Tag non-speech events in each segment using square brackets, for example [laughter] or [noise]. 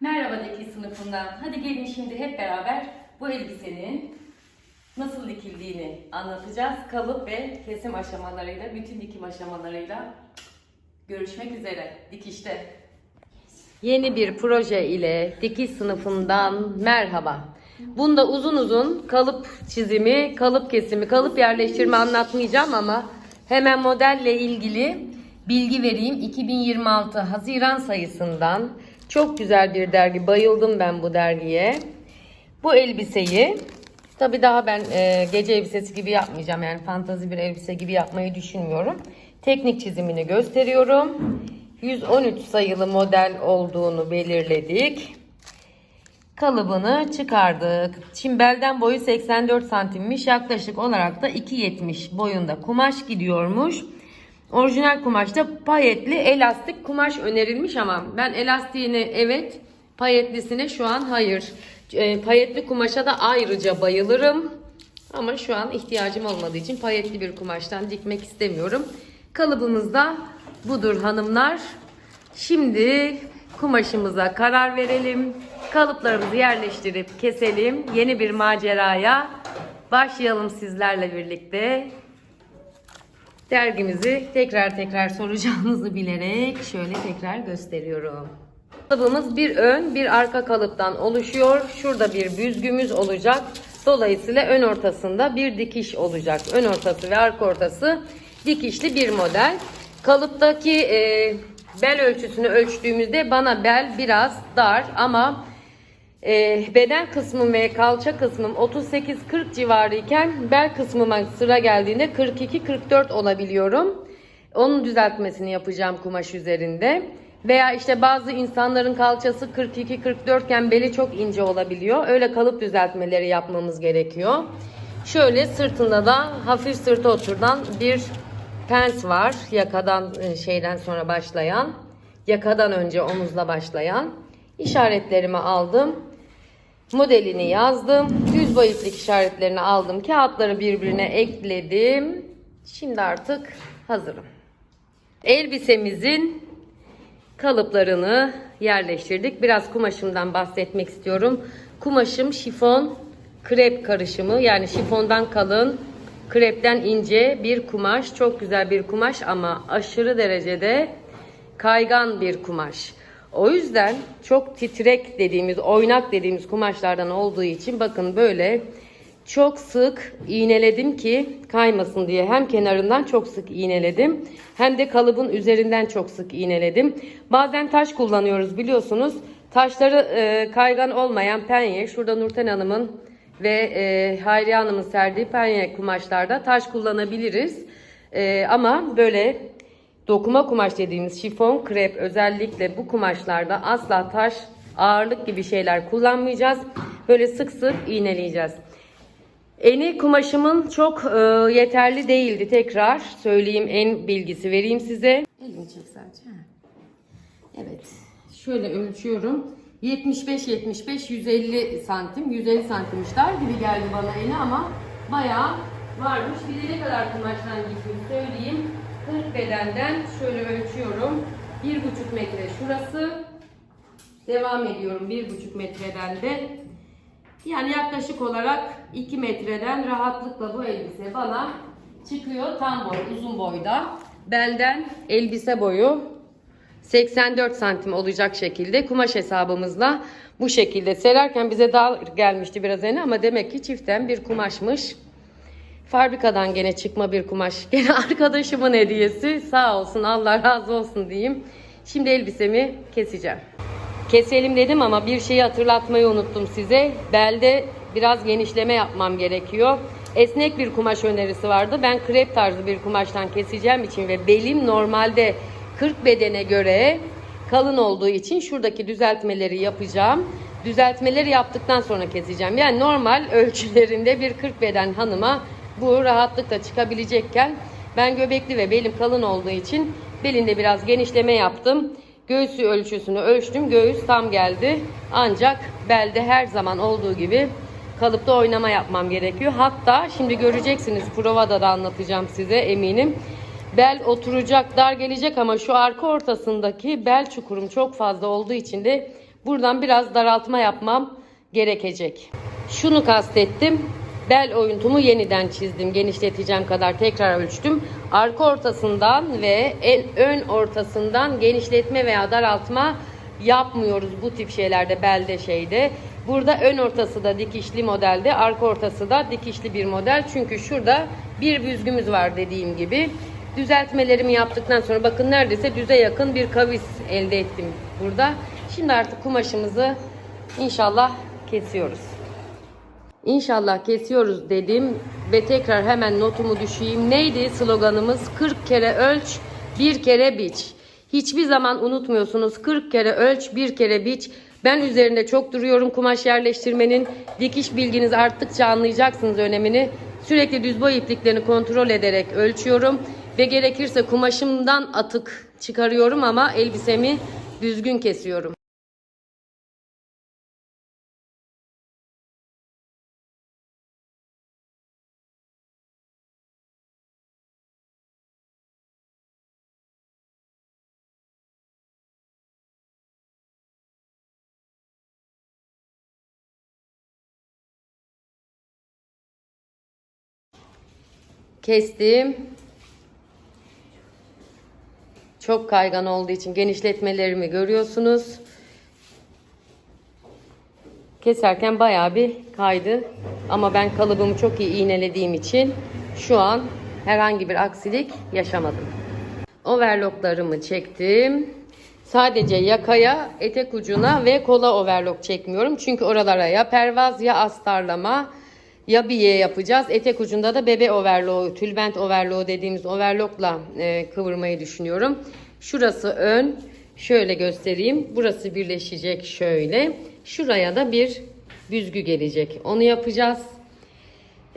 Merhaba dikiş sınıfından. Hadi gelin şimdi hep beraber bu elbisenin nasıl dikildiğini anlatacağız. Kalıp ve kesim aşamalarıyla, bütün dikim aşamalarıyla görüşmek üzere dikişte. Yeni bir proje ile dikiş sınıfından merhaba. Bunda uzun uzun kalıp çizimi, kalıp kesimi, kalıp yerleştirme anlatmayacağım ama hemen modelle ilgili bilgi vereyim. 2026 Haziran sayısından çok güzel bir dergi. Bayıldım ben bu dergiye. Bu elbiseyi tabi daha ben e, gece elbisesi gibi yapmayacağım. Yani fantazi bir elbise gibi yapmayı düşünmüyorum. Teknik çizimini gösteriyorum. 113 sayılı model olduğunu belirledik. Kalıbını çıkardık. Şimdi belden boyu 84 santimmiş. Yaklaşık olarak da 2.70 boyunda kumaş gidiyormuş. Orijinal kumaşta payetli elastik kumaş önerilmiş ama ben elastiğini evet payetlisine şu an hayır. E, payetli kumaşa da ayrıca bayılırım. Ama şu an ihtiyacım olmadığı için payetli bir kumaştan dikmek istemiyorum. Kalıbımız da budur hanımlar. Şimdi kumaşımıza karar verelim. Kalıplarımızı yerleştirip keselim. Yeni bir maceraya başlayalım sizlerle birlikte. Dergimizi tekrar tekrar soracağınızı bilerek şöyle tekrar gösteriyorum. Kalıbımız bir ön bir arka kalıptan oluşuyor. Şurada bir büzgümüz olacak. Dolayısıyla ön ortasında bir dikiş olacak. Ön ortası ve arka ortası dikişli bir model. Kalıptaki e, bel ölçüsünü ölçtüğümüzde bana bel biraz dar ama e, beden kısmım ve kalça kısmım 38-40 civarı iken bel kısmıma sıra geldiğinde 42-44 olabiliyorum. Onun düzeltmesini yapacağım kumaş üzerinde. Veya işte bazı insanların kalçası 42-44 iken beli çok ince olabiliyor. Öyle kalıp düzeltmeleri yapmamız gerekiyor. Şöyle sırtında da hafif sırta oturdan bir pens var. Yakadan e, şeyden sonra başlayan. Yakadan önce omuzla başlayan. İşaretlerimi aldım. Modelini yazdım. Düz boyutlu işaretlerini aldım. Kağıtları birbirine ekledim. Şimdi artık hazırım. Elbisemizin kalıplarını yerleştirdik. Biraz kumaşımdan bahsetmek istiyorum. Kumaşım şifon krep karışımı yani şifondan kalın krepten ince bir kumaş. Çok güzel bir kumaş ama aşırı derecede kaygan bir kumaş. O yüzden çok titrek dediğimiz, oynak dediğimiz kumaşlardan olduğu için bakın böyle çok sık iğneledim ki kaymasın diye. Hem kenarından çok sık iğneledim hem de kalıbın üzerinden çok sık iğneledim. Bazen taş kullanıyoruz biliyorsunuz. Taşları e, kaygan olmayan penye, şurada Nurten Hanım'ın ve e, Hayriye Hanım'ın serdiği penye kumaşlarda taş kullanabiliriz. E, ama böyle dokuma kumaş dediğimiz şifon, krep özellikle bu kumaşlarda asla taş, ağırlık gibi şeyler kullanmayacağız. Böyle sık sık iğneleyeceğiz. Eni kumaşımın çok e, yeterli değildi. Tekrar söyleyeyim en bilgisi vereyim size. Elini çek sadece. Evet. Şöyle ölçüyorum. 75 75 150 santim. 150 santimmiş dar gibi geldi bana eni ama bayağı varmış. Bir de ne kadar kumaştan gittiğini söyleyeyim. 40 bedenden şöyle ölçüyorum. 1,5 metre şurası. Devam ediyorum 1,5 metreden de. Yani yaklaşık olarak 2 metreden rahatlıkla bu elbise bana çıkıyor. Tam boy, uzun boyda. Belden elbise boyu 84 santim olacak şekilde kumaş hesabımızla bu şekilde sererken bize dar gelmişti biraz önce ama demek ki çiften bir kumaşmış. Fabrikadan gene çıkma bir kumaş. [laughs] Gene arkadaşımın hediyesi. Sağ olsun Allah razı olsun diyeyim. Şimdi elbisemi keseceğim. Keselim dedim ama bir şeyi hatırlatmayı unuttum size. Belde biraz genişleme yapmam gerekiyor. Esnek bir kumaş önerisi vardı. Ben krep tarzı bir kumaştan keseceğim için ve belim normalde 40 bedene göre kalın olduğu için şuradaki düzeltmeleri yapacağım. Düzeltmeleri yaptıktan sonra keseceğim. Yani normal ölçülerinde bir 40 beden hanıma bu rahatlıkla çıkabilecekken ben göbekli ve belim kalın olduğu için belinde biraz genişleme yaptım. Göğsü ölçüsünü ölçtüm. Göğüs tam geldi. Ancak belde her zaman olduğu gibi kalıpta oynama yapmam gerekiyor. Hatta şimdi göreceksiniz provada da anlatacağım size eminim. Bel oturacak, dar gelecek ama şu arka ortasındaki bel çukurum çok fazla olduğu için de Buradan biraz daraltma yapmam gerekecek. Şunu kastettim. Bel oyuntumu yeniden çizdim. Genişleteceğim kadar tekrar ölçtüm. Arka ortasından ve en ön ortasından genişletme veya daraltma yapmıyoruz bu tip şeylerde belde şeyde. Burada ön ortası da dikişli modelde, arka ortası da dikişli bir model. Çünkü şurada bir büzgümüz var dediğim gibi. Düzeltmelerimi yaptıktan sonra bakın neredeyse düze yakın bir kavis elde ettim burada. Şimdi artık kumaşımızı inşallah kesiyoruz. İnşallah kesiyoruz dedim ve tekrar hemen notumu düşeyim. Neydi sloganımız? 40 kere ölç, bir kere biç. Hiçbir zaman unutmuyorsunuz. 40 kere ölç, bir kere biç. Ben üzerinde çok duruyorum kumaş yerleştirmenin. Dikiş bilginiz arttıkça anlayacaksınız önemini. Sürekli düz boy ipliklerini kontrol ederek ölçüyorum. Ve gerekirse kumaşımdan atık çıkarıyorum ama elbisemi düzgün kesiyorum. Kestim. Çok kaygan olduğu için genişletmelerimi görüyorsunuz. Keserken bayağı bir kaydı. Ama ben kalıbımı çok iyi iğnelediğim için şu an herhangi bir aksilik yaşamadım. Overlocklarımı çektim. Sadece yakaya, etek ucuna ve kola overlock çekmiyorum. Çünkü oralara ya pervaz ya astarlama ya biye yapacağız. Etek ucunda da bebe overlock, tülbent overlock dediğimiz overlockla e, kıvırmayı düşünüyorum. Şurası ön. Şöyle göstereyim. Burası birleşecek şöyle. Şuraya da bir büzgü gelecek. Onu yapacağız.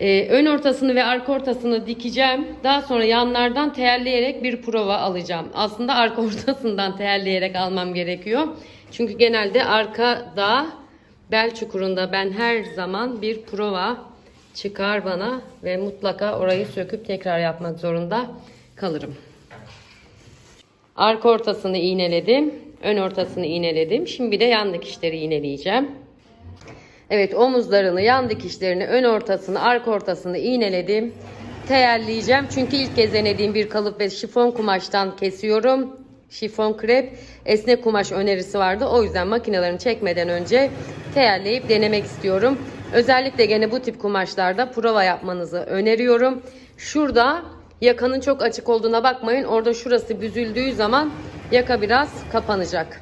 Ee, ön ortasını ve arka ortasını dikeceğim. Daha sonra yanlardan teyelleyerek bir prova alacağım. Aslında arka [laughs] ortasından teyelleyerek almam gerekiyor. Çünkü genelde arkada bel çukurunda ben her zaman bir prova çıkar bana ve mutlaka orayı söküp tekrar yapmak zorunda kalırım. Arka ortasını iğneledim. Ön ortasını iğneledim. Şimdi bir de yan dikişleri iğneleyeceğim. Evet omuzlarını, yan dikişlerini, ön ortasını, arka ortasını iğneledim. Teyelleyeceğim. Çünkü ilk kez denediğim bir kalıp ve şifon kumaştan kesiyorum. Şifon krep. Esnek kumaş önerisi vardı. O yüzden makinelerini çekmeden önce teyelleyip denemek istiyorum. Özellikle gene bu tip kumaşlarda prova yapmanızı öneriyorum. Şurada yakanın çok açık olduğuna bakmayın. Orada şurası büzüldüğü zaman yaka biraz kapanacak.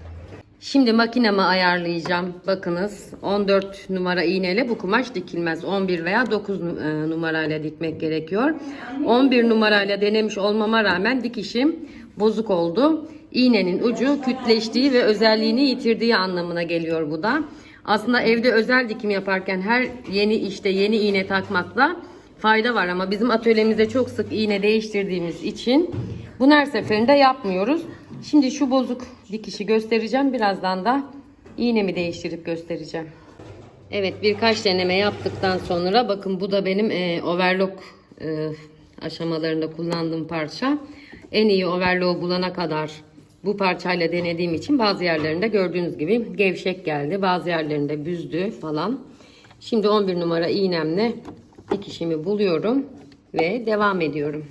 Şimdi makinemi ayarlayacağım. Bakınız 14 numara iğneyle bu kumaş dikilmez. 11 veya 9 nu- e, numarayla dikmek gerekiyor. 11 numarayla denemiş olmama rağmen dikişim bozuk oldu. İğnenin ucu kütleştiği ve özelliğini yitirdiği anlamına geliyor bu da. Aslında evde özel dikim yaparken her yeni işte yeni iğne takmakla fayda var ama bizim atölyemizde çok sık iğne değiştirdiğimiz için bunu her seferinde yapmıyoruz. Şimdi şu bozuk dikişi göstereceğim. Birazdan da iğnemi değiştirip göstereceğim. Evet birkaç deneme yaptıktan sonra bakın bu da benim e, overlock e, aşamalarında kullandığım parça. En iyi overlock'u bulana kadar bu parçayla denediğim için bazı yerlerinde gördüğünüz gibi gevşek geldi. Bazı yerlerinde büzdü falan. Şimdi 11 numara iğnemle dikişimi buluyorum ve devam ediyorum.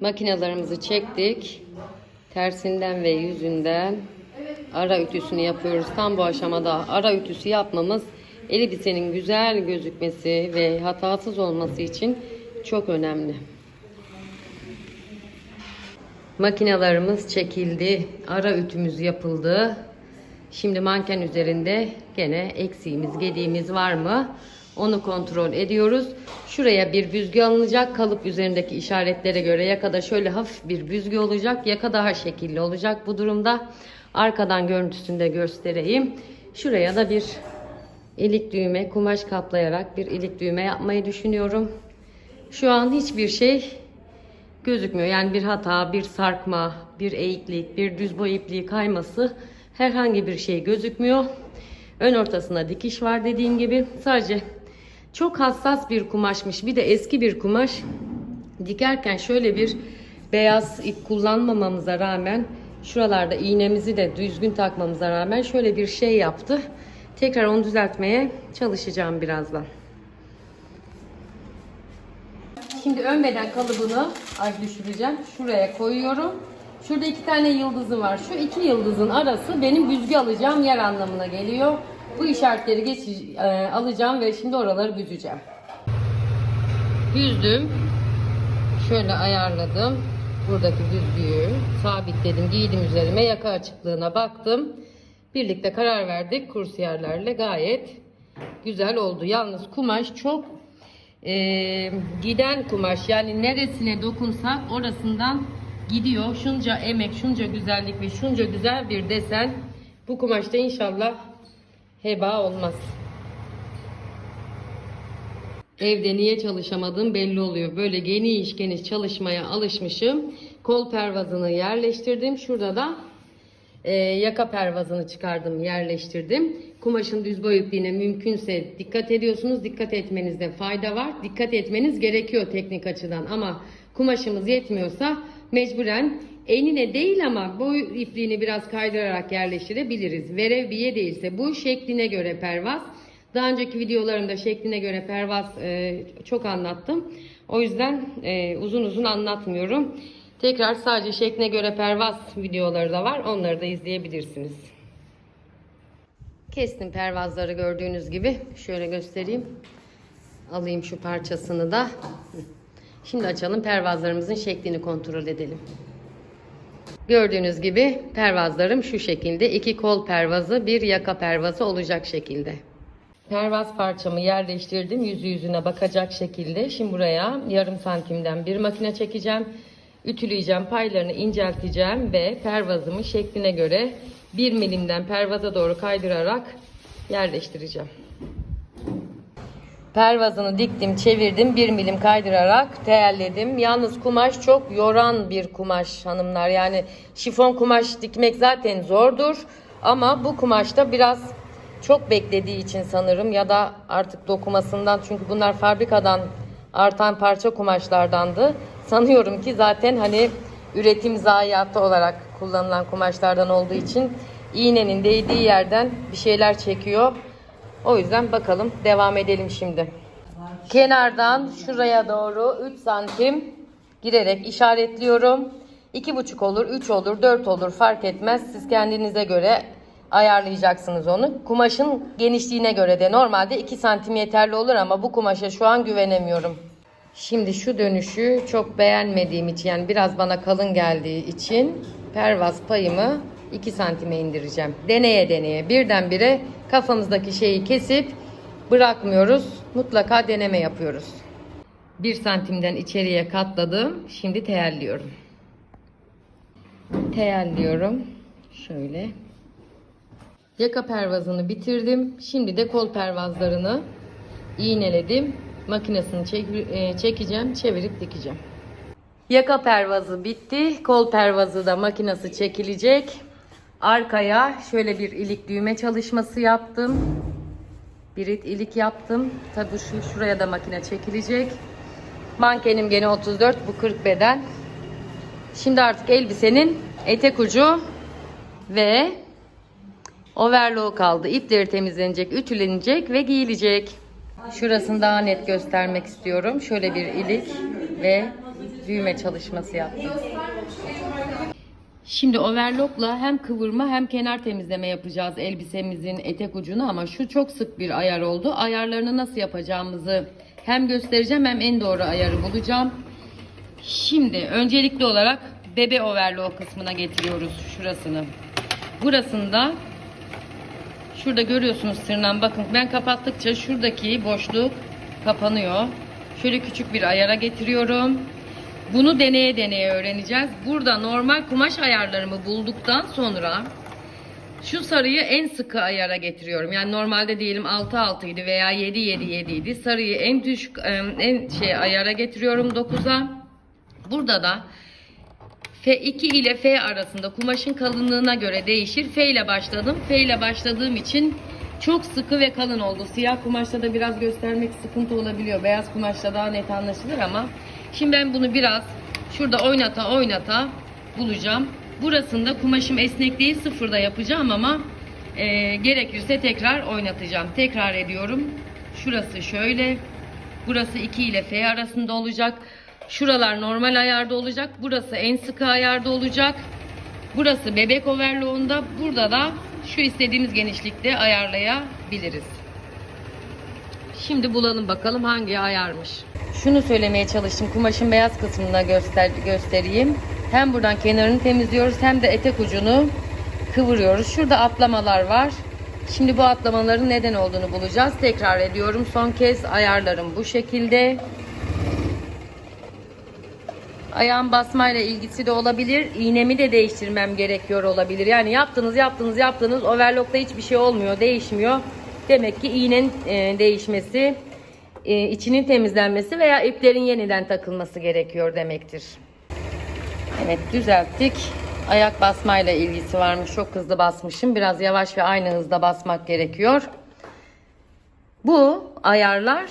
Makinelerimizi çektik. Tersinden ve yüzünden ara ütüsünü yapıyoruz. Tam bu aşamada ara ütüsü yapmamız elbisenin güzel gözükmesi ve hatasız olması için çok önemli. Makinelerimiz çekildi. Ara ütümüz yapıldı. Şimdi manken üzerinde gene eksiğimiz, gediğimiz var mı? Onu kontrol ediyoruz. Şuraya bir büzgü alınacak. Kalıp üzerindeki işaretlere göre yakada şöyle hafif bir büzgü olacak. Yaka daha şekilli olacak bu durumda. Arkadan görüntüsünü de göstereyim. Şuraya da bir ilik düğme, kumaş kaplayarak bir ilik düğme yapmayı düşünüyorum. Şu an hiçbir şey gözükmüyor. Yani bir hata, bir sarkma, bir eğiklik, bir düz boy ipliği kayması herhangi bir şey gözükmüyor. Ön ortasında dikiş var dediğim gibi. Sadece Çok hassas bir kumaşmış. Bir de eski bir kumaş. Dikerken şöyle bir beyaz ip kullanmamamıza rağmen şuralarda iğnemizi de düzgün takmamıza rağmen şöyle bir şey yaptı. Tekrar onu düzeltmeye çalışacağım birazdan. Şimdi ön beden kalıbını ay düşüreceğim. Şuraya koyuyorum. Şurada iki tane yıldızı var. Şu iki yıldızın arası benim büzgü alacağım yer anlamına geliyor. Bu işaretleri geç, e, alacağım ve şimdi oraları büzeceğim. Büzdüm. Şöyle ayarladım. Buradaki büzgüyü sabitledim. Giydim üzerime. Yaka açıklığına baktım. Birlikte karar verdik. Kursiyerlerle gayet güzel oldu. Yalnız kumaş çok e, giden kumaş. Yani neresine dokunsak orasından gidiyor. Şunca emek, şunca güzellik ve şunca güzel bir desen. Bu kumaşta inşallah heba olmaz. Evde niye çalışamadığım belli oluyor. Böyle geniş geniş çalışmaya alışmışım. Kol pervazını yerleştirdim. Şurada da e, yaka pervazını çıkardım, yerleştirdim. Kumaşın düz boy ipliğine mümkünse dikkat ediyorsunuz. Dikkat etmenizde fayda var. Dikkat etmeniz gerekiyor teknik açıdan ama kumaşımız yetmiyorsa mecburen enine değil ama boy ipliğini biraz kaydırarak yerleştirebiliriz. Verebiye değilse bu şekline göre pervaz. Daha önceki videolarımda şekline göre pervaz e, çok anlattım. O yüzden e, uzun uzun anlatmıyorum. Tekrar sadece şekline göre pervaz videoları da var. Onları da izleyebilirsiniz. Kestim pervazları gördüğünüz gibi. Şöyle göstereyim. Alayım şu parçasını da. Şimdi açalım pervazlarımızın şeklini kontrol edelim. Gördüğünüz gibi pervazlarım şu şekilde. iki kol pervazı, bir yaka pervazı olacak şekilde. Pervaz parçamı yerleştirdim. Yüzü yüzüne bakacak şekilde. Şimdi buraya yarım santimden bir makine çekeceğim. Ütüleyeceğim, paylarını incelteceğim ve pervazımı şekline göre 1 milimden pervaza doğru kaydırarak yerleştireceğim. Pervazını diktim, çevirdim, 1 milim kaydırarak teyelledim. Yalnız kumaş çok yoran bir kumaş hanımlar. Yani şifon kumaş dikmek zaten zordur. Ama bu kumaşta biraz çok beklediği için sanırım ya da artık dokumasından çünkü bunlar fabrikadan artan parça kumaşlardandı. Sanıyorum ki zaten hani üretim zayiatı olarak kullanılan kumaşlardan olduğu için iğnenin değdiği yerden bir şeyler çekiyor. O yüzden bakalım devam edelim şimdi. Kenardan şuraya doğru 3 santim girerek işaretliyorum. 2,5 olur, 3 olur, 4 olur fark etmez. Siz kendinize göre ayarlayacaksınız onu. Kumaşın genişliğine göre de normalde 2 santim yeterli olur ama bu kumaşa şu an güvenemiyorum. Şimdi şu dönüşü çok beğenmediğim için yani biraz bana kalın geldiği için pervaz payımı 2 santime indireceğim. Deneye deneye birdenbire kafamızdaki şeyi kesip bırakmıyoruz. Mutlaka deneme yapıyoruz. 1 santimden içeriye katladım. Şimdi teyelliyorum. Teyelliyorum. Şöyle. Yaka pervazını bitirdim. Şimdi de kol pervazlarını iğneledim. Makinesini çek, e, çekeceğim, çevirip dikeceğim. Yaka pervazı bitti. Kol pervazı da makinesi çekilecek. Arkaya şöyle bir ilik düğme çalışması yaptım. Bir ilik yaptım. Tabii şu şuraya da makine çekilecek. Mankenim gene 34, bu 40 beden. Şimdi artık elbisenin etek ucu ve overlock kaldı. İpleri temizlenecek, ütülenecek ve giyilecek. Şurasını daha net göstermek istiyorum. Şöyle bir ilik ve düğme çalışması yaptım. Şimdi overlockla hem kıvırma hem kenar temizleme yapacağız elbisemizin etek ucunu ama şu çok sık bir ayar oldu. Ayarlarını nasıl yapacağımızı hem göstereceğim hem en doğru ayarı bulacağım. Şimdi öncelikli olarak bebe overlock kısmına getiriyoruz şurasını. Burasında şurada görüyorsunuz tırnağım bakın ben kapattıkça şuradaki boşluk kapanıyor. Şöyle küçük bir ayara getiriyorum. Bunu deneye deneye öğreneceğiz. Burada normal kumaş ayarlarımı bulduktan sonra şu sarıyı en sıkı ayara getiriyorum. Yani normalde diyelim 6 6 idi veya 7 7 7 idi. Sarıyı en düşük en şey ayara getiriyorum 9'a. Burada da F2 ile F arasında kumaşın kalınlığına göre değişir. F ile başladım. F ile başladığım için Çok sıkı ve kalın oldu. Siyah kumaşta da biraz göstermek sıkıntı olabiliyor. Beyaz kumaşta daha net anlaşılır ama şimdi ben bunu biraz şurada oynata oynata bulacağım. Burasında kumaşım esnek değil sıfırda yapacağım ama e, gerekirse tekrar oynatacağım. Tekrar ediyorum. Şurası şöyle. Burası 2 ile F arasında olacak. Şuralar normal ayarda olacak. Burası en sıkı ayarda olacak. Burası bebek overlock'unda. Burada da şu istediğimiz genişlikte ayarlayabiliriz. Şimdi bulalım bakalım hangi ayarmış. Şunu söylemeye çalıştım. Kumaşın beyaz kısmına göster göstereyim. Hem buradan kenarını temizliyoruz hem de etek ucunu kıvırıyoruz. Şurada atlamalar var. Şimdi bu atlamaların neden olduğunu bulacağız. Tekrar ediyorum. Son kez ayarlarım bu şekilde. Ayağın basmayla ilgisi de olabilir. İğnemi de değiştirmem gerekiyor olabilir. Yani yaptınız yaptınız yaptınız overlockta hiçbir şey olmuyor değişmiyor. Demek ki iğnenin e, değişmesi, e, içinin temizlenmesi veya iplerin yeniden takılması gerekiyor demektir. Evet düzelttik. Ayak basmayla ilgisi varmış. Çok hızlı basmışım. Biraz yavaş ve aynı hızda basmak gerekiyor. Bu ayarlar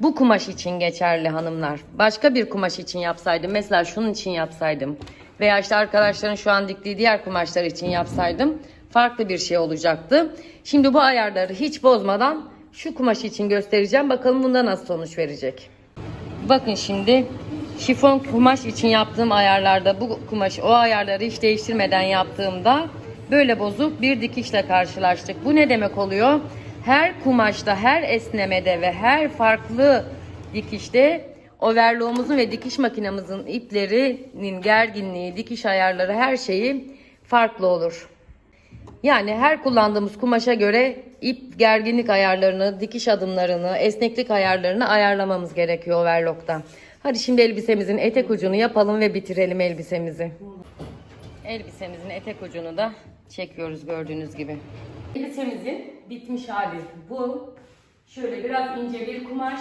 bu kumaş için geçerli hanımlar. Başka bir kumaş için yapsaydım, mesela şunun için yapsaydım veya işte arkadaşların şu an diktiği diğer kumaşlar için yapsaydım farklı bir şey olacaktı. Şimdi bu ayarları hiç bozmadan şu kumaş için göstereceğim. Bakalım bunda nasıl sonuç verecek. Bakın şimdi şifon kumaş için yaptığım ayarlarda bu kumaş o ayarları hiç değiştirmeden yaptığımda böyle bozuk bir dikişle karşılaştık. Bu ne demek oluyor? Her kumaşta, her esnemede ve her farklı dikişte overlock'umuzun ve dikiş makinamızın iplerinin gerginliği, dikiş ayarları her şeyi farklı olur. Yani her kullandığımız kumaşa göre ip gerginlik ayarlarını, dikiş adımlarını, esneklik ayarlarını ayarlamamız gerekiyor overlock'ta. Hadi şimdi elbisemizin etek ucunu yapalım ve bitirelim elbisemizi. Elbisemizin etek ucunu da çekiyoruz gördüğünüz gibi. Elbisemizin bitmiş hali bu. Şöyle biraz ince bir kumaş.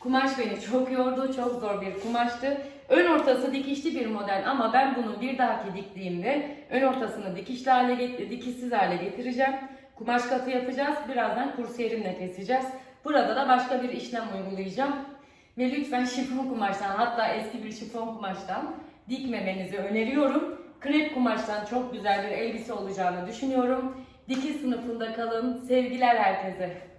Kumaş beni çok yordu. Çok zor bir kumaştı. Ön ortası dikişli bir model ama ben bunu bir dahaki diktiğimde ön ortasını dikişli hale dikişsiz hale getireceğim. Kumaş katı yapacağız. Birazdan kursiyerimle keseceğiz. Burada da başka bir işlem uygulayacağım. Ve lütfen şifon kumaştan hatta eski bir şifon kumaştan dikmemenizi öneriyorum. Krep kumaştan çok güzel bir elbise olacağını düşünüyorum. Dikiş sınıfında kalın. Sevgiler herkese.